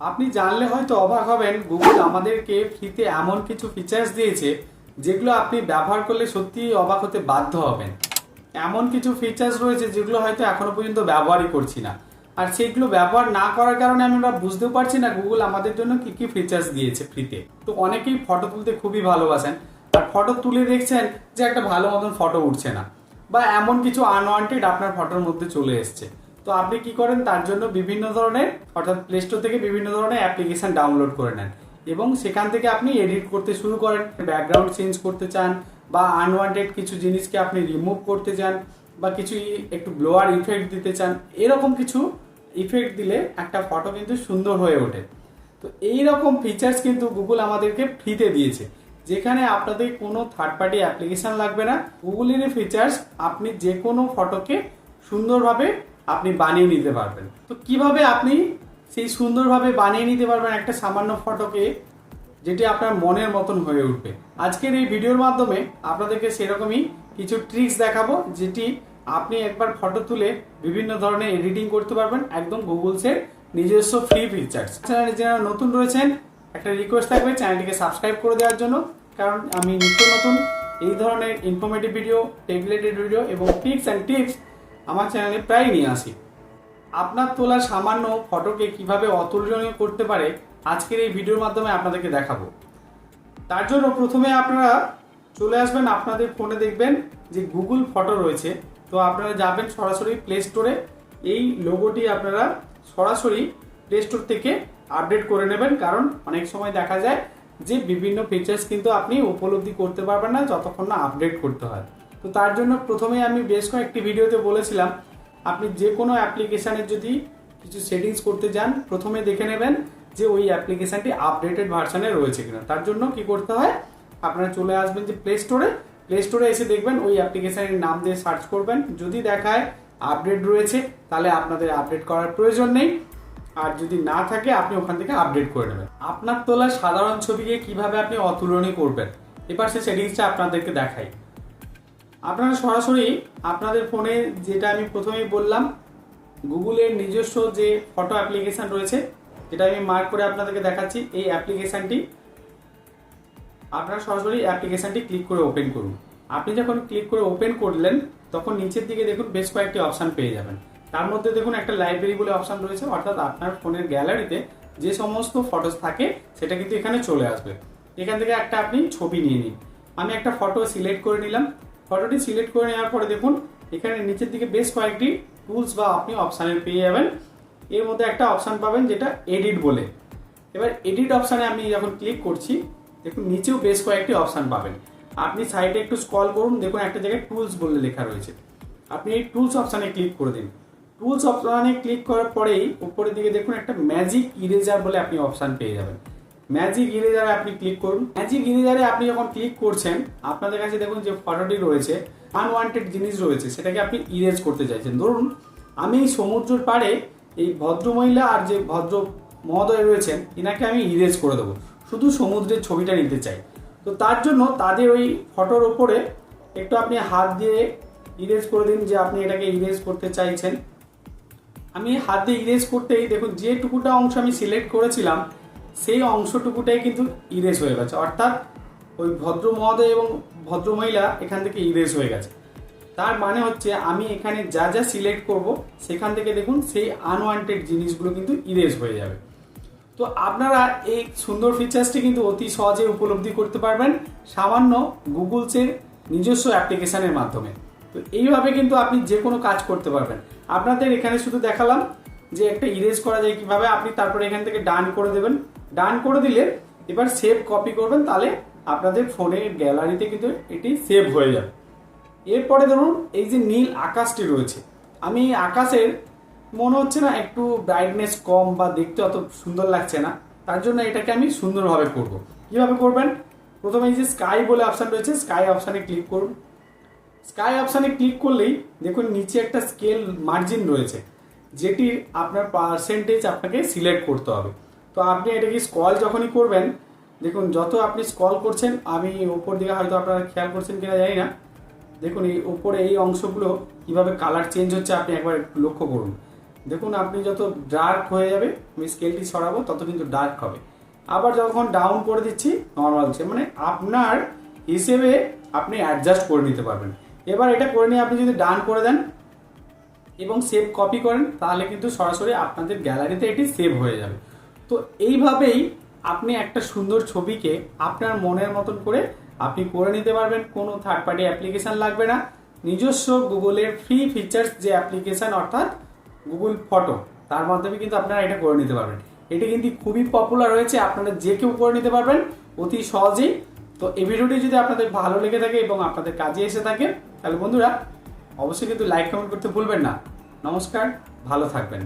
আপনি জানলে হয়তো অবাক হবেন গুগল আমাদেরকে ফ্রিতে এমন কিছু ফিচার্স দিয়েছে, যেগুলো আপনি ব্যবহার করলে সত্যিই অবাক হতে বাধ্য হবেন। এমন কিছু ফিচার্স রয়েছে যেগুলো হয়তো এখনও পর্যন্ত ব্যবহারই করছি না। আর সেগুলো ব্যবহার না করার কারণে আমরা বুঝতেও পারছি না গুগল আমাদের জন্য কি কি ফিচার্স দিয়েছে ফ্রিতে। তো অনেকেই ফটো তুলতে খুবই ভালোবাসেন। আর ফটো তুলে দেখছেন যে একটা ভালো মতন ফটো উঠছে না। বা এমন কিছু আনওয়ান্টেড আপনার ফটোর মধ্যে চলে এসছে। তো আপনি কি করেন, তার জন্য বিভিন্ন ধরনের, অর্থাৎ প্লে স্টোর থেকে বিভিন্ন ধরনের অ্যাপ্লিকেশন ডাউনলোড করে নেন এবং সেখান থেকে আপনি এডিট করতে শুরু করেন ব্যাকগ্রাউন্ড চেঞ্জ করতে চান বা আনওয়ান্টেড কিছু জিনিসকে আপনি রিমুভ করতে চান বা কিছু একটু ব্লোয়ার ইফেক্ট দিতে চান, এরকম কিছু ইফেক্ট দিলে একটা ফটো কিন্তু সুন্দর হয়ে ওঠে। তো এই রকম ফিচার্স কিন্তু গুগল আমাদেরকে ফ্রিতে দিয়েছে। যেখানে আপনাদের কোনো থার্ড পার্টি অ্যাপ্লিকেশন লাগবে না। গুগলের ফিচার্স আপনি যে কোনো ফটোকে সুন্দরভাবে আপনি বানিয়ে নিতে পারবেন। তো কীভাবে আপনি সেই সুন্দরভাবে বানিয়ে নিতে পারবেন একটা সামান্য ফটোকে, যেটি আপনার মনের মতন হয়ে উঠবে। আজকের এই ভিডিওর মাধ্যমে আপনাদেরকে সেরকমই কিছু ট্রিক্স দেখাবো, যেটি আপনি একবার ফটো তুলে বিভিন্ন ধরনের এডিটিং করতে পারবেন, একদম গুগলসের নিজস্ব ফ্রি ফিচার্স চ্যানেলে যারা নতুন রয়েছেন, একটা রিকোয়েস্ট থাকবে চ্যানেলটিকে সাবস্ক্রাইব করে দেওয়ার জন্য, কারণ আমি নিত্য নতুন এই ধরনের ইনফরমেটিভ ভিডিও টেগলেটেড ভিডিও এবং টিপস অ্যান্ড টিপস আমার চ্যানেলে প্রায় নিয়ে আসি। আপনার তোলা সামান্য ফটোকে কীভাবে অতুলনীয় করতে পারে, আজকের এই ভিডিওর মাধ্যমে আপনাদেরকে দেখাবো। তার জন্য প্রথমে আপনারা চলে আসবেন আপনাদের ফোনে দেখবেন যে গুগল ফটো রয়েছে। তো আপনারা যাবেন সরাসরি প্লে স্টোরে এই লোগোটি আপনারা সরাসরি প্লে স্টোর থেকে আপডেট করে নেবেন। কারণ অনেক সময় দেখা যায় যে বিভিন্ন ফিচার্স কিন্তু আপনি উপলব্ধি করতে পারবেন না, যতক্ষণ না আপডেট করতে হয়। তো তার জন্য প্রথমেই আমি বেশ কয়েকটি ভিডিওতে বলেছিলাম, আপনি যে কোনো অ্যাপ্লিকেশানের যদি কিছু সেটিংস করতে যান, প্রথমে দেখে নেবেন যে ওই অ্যাপ্লিকেশানটি আপডেটেড ভার্সানে রয়েছে কিনা। তার জন্য কি করতে হয়, আপনারা চলে আসবেন যে প্লে স্টোরে প্লে স্টোরে এসে দেখবেন ওই অ্যাপ্লিকেশানের নাম দিয়ে সার্চ করবেন। যদি দেখায় আপডেট রয়েছে, তাহলে আপনাদের আপডেট করার প্রয়োজন নেই। আর যদি না থাকে, আপনি ওখান থেকে আপডেট করে নেবেন। আপনার তোলা সাধারণ ছবিকে কীভাবে আপনি অতুলনীয় করবেন এবার সেই সেটিংসটা আপনাদেরকে দেখাই। আপনারা সরাসরি আপনাদের ফোনে যেটা আমি প্রথমেই বললাম, গুগলের নিজস্ব যে ফটো অ্যাপ্লিকেশন রয়েছে, যেটা আমি মার্ক করে আপনাদেরকে দেখাচ্ছি, এই অ্যাপ্লিকেশনটি আপনারা সরাসরি অ্যাপ্লিকেশনটি ক্লিক করে ওপেন করুন। আপনি যখন ক্লিক করে ওপেন করলেন, তখন নিচের দিকে দেখুন বেশ কয়েকটি অপশান পেয়ে যাবেন। তার মধ্যে দেখুন একটা লাইব্রেরি বলে অপশান রয়েছে, অর্থাৎ আপনার ফোনের গ্যালারিতে যে সমস্ত ফটোস থাকে, সেটা কিন্তু এখানে চলে আসবে। এখান থেকে একটা আপনি ছবি নিয়ে নিন। আমি একটা ফটো সিলেক্ট করে নিলাম। ফটোটি সিলেক্ট করে নেওয়ার পরে দেখুন, এখানে নিচের দিকে বেশ কয়েকটি টুলস বা আপনি অপশানে পেয়ে যাবেন। এর মধ্যে একটা অপশান পাবেন যেটা এডিট বলে। এবার এডিট অপশানে আমি যখন ক্লিক করছি, দেখুন নিচেও বেশ কয়েকটি অপশান পাবেন। আপনি সাইডে একটু স্কল করুন, দেখুন একটা জায়গায় টুলস বলে লেখা রয়েছে। আপনি এই টুলস অপশানে ক্লিক করে দিন। টুলস অপশানে ক্লিক করার পরেই উপরের দিকে দেখুন একটা ম্যাজিক ইরেজার বলে আপনি অপশান পেয়ে যাবেন। ম্যাজিক ইরেজারে আপনি ক্লিক করুন। ম্যাজিক ইরেজারে আপনি যখন ক্লিক করছেন, আপনাদের কাছে দেখুন যে ফটোটি রয়েছে আনওয়ান্টেড জিনিস রয়েছে, সেটাকে আপনি ইরেজ করতে চাইছেন। ধরুন, আমি সমুদ্রের পাড়ে এই ভদ্রমহিলা আর যে ভদ্র মহোদয় রয়েছেন এনাকে আমি ইরেজ করে দেবো। শুধু সমুদ্রের ছবিটা নিতে চাই। তো তার জন্য তাদের ওই ফটোর ওপরে একটু আপনি হাত দিয়ে ইরেজ করে দিন যে আপনি এটাকে ইরেজ করতে চাইছেন। আমি হাত দিয়ে ইরেজ করতেই দেখুন, যেটুকুটা অংশ আমি সিলেক্ট করেছিলাম সেই অংশটুকুটাই কিন্তু ইরেজ হয়ে গেছে। অর্থাৎ ওই ভদ্র মহোদয় এবং ভদ্র মহিলা এখান থেকে ইরেজ হয়ে গেছে। তার মানে হচ্ছে আমি এখানে যা যা সিলেক্ট করব, সেখান থেকে দেখুন সেই আনওয়ান্টেড জিনিসগুলো কিন্তু ইরেজ হয়ে যাবে। তো আপনারা এই সুন্দর ফিচার্সটি কিন্তু অতি সহজে উপলব্ধি করতে পারবেন সামান্য গুগলসের নিজস্ব অ্যাপ্লিকেশানের মাধ্যমে। তো এইভাবে কিন্তু আপনি যে কোনো কাজ করতে পারবেন। আপনাদের এখানে শুধু দেখালাম যে একটা ইরেজ করা যায় কীভাবে, আপনি তারপরে এখান থেকে ডান করে দেবেন। ডান করে দিলে, এবার সেভ কপি করবেন, তাহলে আপনাদের ফোনের গ্যালারিতে কিন্তু এটি সেভ হয়ে যাবে। এরপরে ধরুন, এই যে নীল আকাশটি রয়েছে, আমি আকাশের, মনে হচ্ছে না একটু ব্রাইটনেস কম বা দেখতে অত সুন্দর লাগছে না, তার জন্য এটাকে আমি সুন্দরভাবে করব। কীভাবে করবেন? প্রথমে এই যে স্কাই বলে অপশান রয়েছে স্কাই অপশানে ক্লিক করুন। স্কাই অপশানে ক্লিক করলেই দেখুন, নিচে একটা স্কেল মার্জিন রয়েছে যেটির আপনার পার্সেন্টেজ আপনাকে সিলেক্ট করতে হবে। তো আপনি এটাকে স্কল যখনই করবেন, দেখুন যত আপনি স্কল করছেন, আমি উপর দিকে হয়তো আপনারা খেয়াল করছেন কিনা জানি না, দেখুন এই উপরে এই অংশগুলো কীভাবে কালার চেঞ্জ হচ্ছে আপনি একবার লক্ষ্য করুন। দেখুন আপনি যত ডার্ক হয়ে যাবে, আমি স্কেলটি সরাবো, তত কিন্তু ডার্ক হবে। আবার যখন ডাউন করে দিচ্ছি নর্মাল হচ্ছে মানে আপনার হিসেবে আপনি অ্যাডজাস্ট করে নিতে পারবেন। এবার এটা করে নিয়ে আপনি যদি ডান করে দেন এবং সেভ কপি করেন, তাহলে কিন্তু সরাসরি আপনাদের গ্যালারিতে এটি সেভ হয়ে যাবে। তো এইভাবেই আপনি একটা সুন্দর ছবিকে আপনার মনের মতন করে আপনি করে নিতে পারবেন। কোনো থার্ড পার্টি অ্যাপ্লিকেশন লাগবে না। নিজস্ব গুগলের ফ্রি ফিচার্স যে অ্যাপ্লিকেশন অর্থাৎ গুগল ফটো তার মাধ্যমে কিন্তু আপনারা এটা করে নিতে পারবেন। এটি কিন্তু খুবই পপুলার হয়েছে, আপনারা যে কেউ করে নিতে পারবেন অতি সহজেই। তো এই ভিডিওটি যদি আপনাদের ভালো লেগে থাকে এবং আপনাদের কাজে এসে থাকে, তাহলে বন্ধুরা, অবশ্যই কিন্তু লাইক কমেন্ট করতে ভুলবেন না। নমস্কার, ভালো থাকবেন।